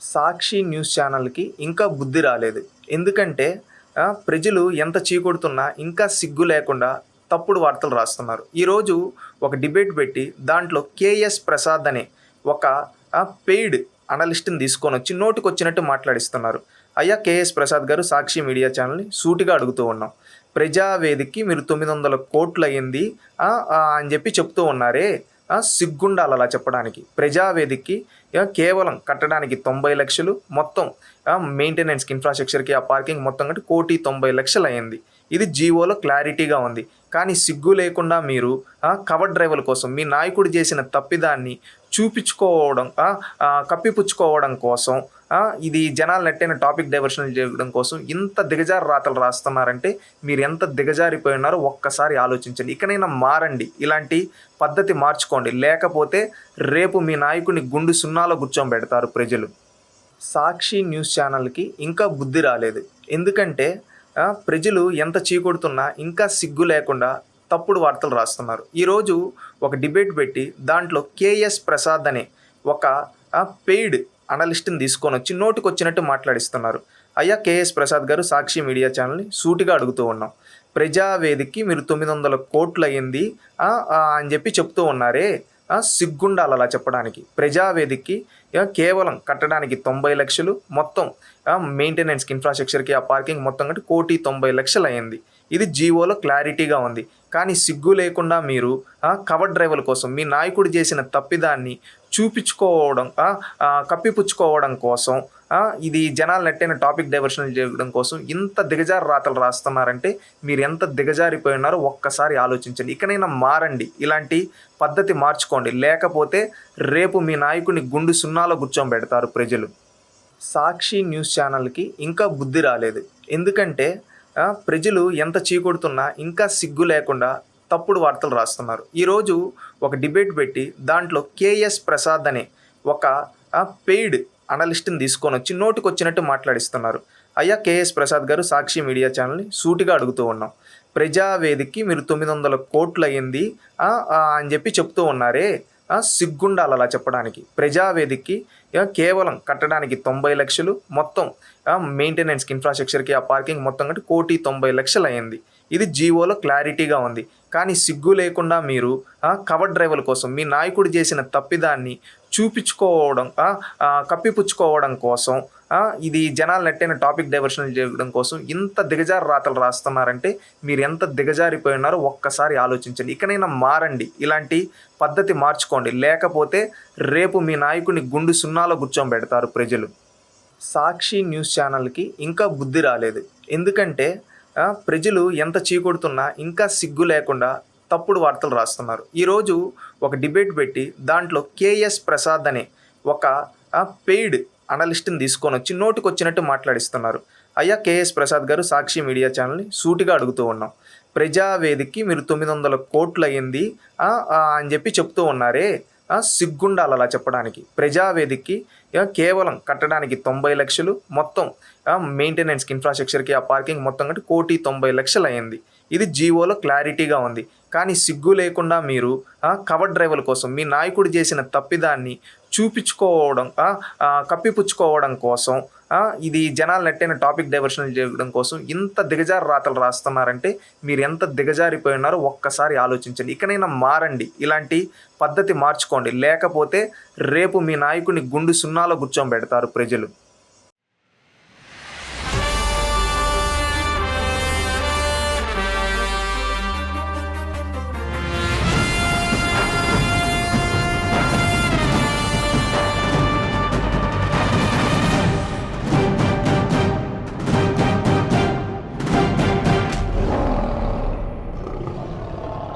సాక్షి news ఛానల్కి ఇంకా బుద్ధి రాలేదు. ఎందుకంటే ప్రజలు ఎంత చీకొడుతున్నా ఇంకా సిగ్గు లేకుండా తప్పుడు వార్తలు రాస్తున్నారు. ఈరోజు ఒక డిబేట్ పెట్టి దాంట్లో కేఎస్ ప్రసాద్ అనే ఒక పెయిడ్ అనలిస్ట్ని తీసుకొని వచ్చి నోటికొచ్చినట్టు మాట్లాడిస్తున్నారు. అయ్యా కేఎస్ ప్రసాద్ గారు సాక్షి మీడియా ఛానల్ని సూటిగా అడుగుతూ ఉన్నాం. ప్రజావేదికి మీరు తొమ్మిది వందల కోట్లు అయింది అని చెప్పి చెప్తూ ఉన్నారే సిగ్గుండాలి అలా చెప్పడానికి. ప్రజావేదికకి కేవలం కట్టడానికి తొంభై లక్షలు మొత్తం మెయింటెనెన్స్కి ఇన్ఫ్రాస్ట్రక్చర్కి ఆ పార్కింగ్ మొత్తం కంటే కోటి తొంభై లక్షలు అయ్యింది ఇది జీవోలో క్లారిటీగా ఉంది. కానీ సిగ్గు లేకుండా మీరు కవర్ డ్రైవర్ల కోసం మీ నాయకుడు చేసిన తప్పిదాన్ని చూపించుకోవడం కప్పిపుచ్చుకోవడం కోసం ఇది జనాలు నెట్టైన టాపిక్ డైవర్షన్ చేయడం కోసం ఇంత దిగజారు రాతలు రాస్తున్నారంటే మీరు ఎంత దిగజారిపోయి ఉన్నారో ఒక్కసారి ఆలోచించండి. ఇకనైనా మారండి. ఇలాంటి పద్ధతి మార్చుకోండి. లేకపోతే రేపు మీ నాయకుని గుండు సున్నాలో కూర్చోబెడతారు ప్రజలు. సాక్షి న్యూస్ ఛానల్కి ఇంకా బుద్ధి రాలేదు. ఎందుకంటే ప్రజలు ఎంత చీకొడుతున్నా ఇంకా సిగ్గు లేకుండా తప్పుడు వార్తలు రాస్తున్నారు. ఈరోజు ఒక డిబేట్ పెట్టి దాంట్లో కేఎస్ ప్రసాద్ అనే ఒక పెయిడ్ అనలిస్ట్ని తీసుకొని వచ్చి నోటికి వచ్చినట్టు మాట్లాడిస్తున్నారు. అయ్యా కేఎస్ ప్రసాద్ గారు సాక్షి మీడియా ఛానల్ని సూటిగా అడుగుతూ ఉన్నాం. ప్రజావేదికి మీరు తొమ్మిది వందల కోట్లు అయ్యింది అని చెప్పి చెప్తూ ఉన్నారే సిగ్గుండాలి అలా చెప్పడానికి. ప్రజావేదికకి కేవలం కట్టడానికి తొంభై లక్షలు మొత్తం మెయింటెనెన్స్కి ఇన్ఫ్రాస్ట్రక్చర్కి ఆ పార్కింగ్ మొత్తం కంటే కోటి తొంభై లక్షలు అయింది ఇది జీవోలో క్లారిటీగా ఉంది. కానీ సిగ్గు లేకుండా మీరు కవర్ డ్రైవర్ల కోసం మీ నాయకుడు చేసిన తప్పిదాన్ని చూపించుకోవడం కప్పిపుచ్చుకోవడం కోసం ఇది జనాలు నెట్టైన టాపిక్ డైవర్షన్ చేయడం కోసం ఇంత దిగజారు రాతలు రాస్తున్నారంటే మీరు ఎంత దిగజారిపోయి ఉన్నారో ఒక్కసారి ఆలోచించండి. ఇకనైనా మారండి. ఇలాంటి పద్ధతి మార్చుకోండి. లేకపోతే రేపు మీ నాయకుడిని గుండు సున్నాలో కూర్చోబెడతారు ప్రజలు. సాక్షి న్యూస్ ఛానల్కి ఇంకా బుద్ధి రాలేదు. ఎందుకంటే ప్రజలు ఎంత చీకొడుతున్నా ఇంకా సిగ్గు లేకుండా తప్పుడు వార్తలు రాస్తున్నారు. ఈరోజు ఒక డిబేట్ పెట్టి దాంట్లో కేఎస్ ప్రసాద్ అనే ఒక పెయిడ్ అనలిస్ట్ని తీసుకొని వచ్చి నోటికొచ్చినట్టు మాట్లాడిస్తున్నారు. అయ్యా కేఎస్ ప్రసాద్ గారు సాక్షి మీడియా ఛానల్ని సూటిగా అడుగుతూ ఉన్నాం. ప్రజావేదికి మీరు తొమ్మిది వందల కోట్లు అయ్యింది అని చెప్పి చెప్తూ ఉన్నారే సిగ్గుండాలి అలా చెప్పడానికి. ప్రజావేదికకి కేవలం కట్టడానికి తొంభై లక్షలు మొత్తం మెయింటెనెన్స్కి ఇన్ఫ్రాస్ట్రక్చర్కి ఆ పార్కింగ్ మొత్తం కంటే కోటి తొంభై లక్షలు అయింది. ఇది జీవోలో క్లారిటీగా ఉంది. కానీ సిగ్గు లేకుండా మీరు కవర్ డ్రైవర్ కోసం మీ నాయకుడు చేసిన తప్పిదాన్ని చూపించుకోవడం కప్పిపుచ్చుకోవడం కోసం ఇది జనాలు నెట్టైన టాపిక్ డైవర్షన్ చేయడం కోసం ఇంత దిగజారు రాతలు రాస్తున్నారంటే మీరు ఎంత దిగజారిపోయి ఉన్నారో ఒక్కసారి ఆలోచించండి. ఇకనైనా మారండి. ఇలాంటి పద్ధతి మార్చుకోండి. లేకపోతే రేపు మీ నాయకుడిని గుండు సున్నాలో గుచ్చోబెడతారు ప్రజలు. సాక్షి న్యూస్ ఛానల్కి ఇంకా బుద్ధి రాలేదు. ఎందుకంటే ప్రజలు ఎంత చీకొడుతున్నా ఇంకా సిగ్గు లేకుండా తప్పుడు వార్తలు రాస్తున్నారు. ఈరోజు ఒక డిబేట్ పెట్టి దాంట్లో కేఎస్ ప్రసాద్ అనే ఒక పెయిడ్ అనలిస్ట్ని తీసుకొని వచ్చి నోటికి వచ్చినట్టు మాట్లాడిస్తున్నారు. అయ్యా కేఎస్ ప్రసాద్ గారు సాక్షి మీడియా ఛానల్ని సూటిగా అడుగుతూ ఉన్నాం. ప్రజావేదికి మీరు తొమ్మిది వందల కోట్లు అయ్యింది అని చెప్పి చెప్తూ ఉన్నారే సిగ్గుండాలి అలా చెప్పడానికి. ప్రజావేదికకి కేవలం కట్టడానికి తొంభై లక్షలు మొత్తం మెయింటెనెన్స్కి ఇన్ఫ్రాస్ట్రక్చర్కి ఆ పార్కింగ్ మొత్తం కంటే కోటి తొంభై లక్షలు అయ్యింది ఇది జీవోలో క్లారిటీగా ఉంది. కానీ సిగ్గు లేకుండా మీరు కవర్ డ్రైవర్ల కోసం మీ నాయకుడు చేసిన తప్పిదాన్ని చూపించుకోవడం కప్పిపుచ్చుకోవడం కోసం ఇది జనాలు నెట్టైన టాపిక్ డైవర్షన్ చేయడం కోసం ఇంత దిగజారు రాతలు రాస్తున్నారంటే మీరు ఎంత దిగజారిపోయి ఉన్నారో ఒక్కసారి ఆలోచించండి. ఇకనైనా మారండి. ఇలాంటి పద్ధతి మార్చుకోండి. లేకపోతే రేపు మీ నాయకుని గుండు సున్నాలో కూర్చోబెడతారు ప్రజలు.